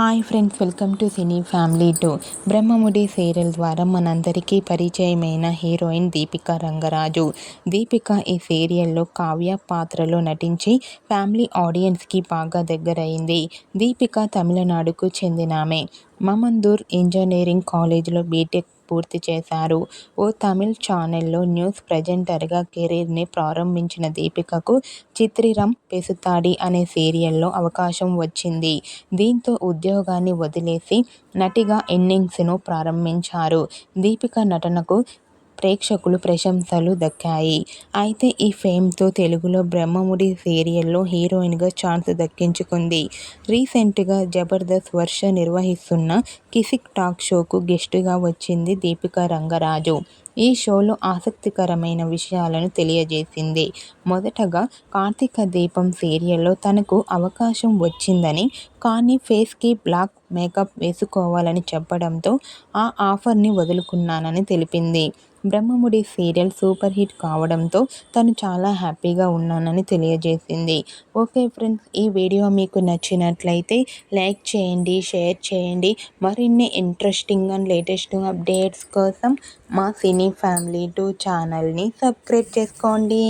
Hi friends welcome to Cine Family Two Brahmamudi serial ద్వారా మనందరికీ పరిచయమైన హీరోయిన్ దీపిక రంగరాజు. దీపిక ఈ సీరియల్లో కావ్య పాత్రలో నటించి ఫ్యామిలీ ఆడియన్స్కి బాగా దగ్గరైంది. దీపిక తమిళనాడుకు చెందినామె మమందూర్ ఇంజనీరింగ్ కాలేజీలో బీటెక్ పూర్తి చేశారు. ఓ తమిళ్ ఛానల్లో న్యూస్ ప్రజెంటర్గా కెరీర్ని ప్రారంభించిన దీపికకు చిత్రిరం పెసుతాడి అనే సీరియల్లో అవకాశం వచ్చింది. దీంతో ఉద్యోగాన్ని వదిలేసి నటిగా ఇన్నింగ్స్ను ప్రారంభించారు. దీపిక నటనకు ప్రేక్షకులు ప్రశంసలు దక్కాయి. అయితే ఈ ఫేమ్తో తెలుగులో బ్రహ్మముడి సీరియల్లో హీరోయిన్గా ఛాన్స్ దక్కించుకుంది. రీసెంట్గా జబర్దస్త్ వర్ష నిర్వహిస్తున్న కిసిక్ టాక్ షోకు గెస్టుగా వచ్చింది దీపికా రంగరాజు. ఈ షోలో ఆసక్తికరమైన విషయాలను తెలియజేసింది. మొదటగా కార్తీక దీపం సీరియల్లో తనకు అవకాశం వచ్చిందని కానీ ఫేస్కి బ్లాక్ మేకప్ వేసుకోవాలని చెప్పడంతో ఆ ఆఫర్ని వదులుకున్నానని తెలిపింది. బ్రహ్మముడి సీరియల్ సూపర్ హిట్ కావడంతో తను చాలా హ్యాపీగా ఉన్నానని తెలియజేసింది. ఓకే ఫ్రెండ్స్ ఈ వీడియో మీకు నచ్చినట్లయితే లైక్ చేయండి షేర్ చేయండి. మరిన్ని ఇంట్రెస్టింగ్ అండ్ లేటెస్ట్ అప్డేట్స్ కోసం మా సినీ ఫ్యామిలీ టూ ఛానల్ని సబ్స్క్రైబ్ చేసుకోండి.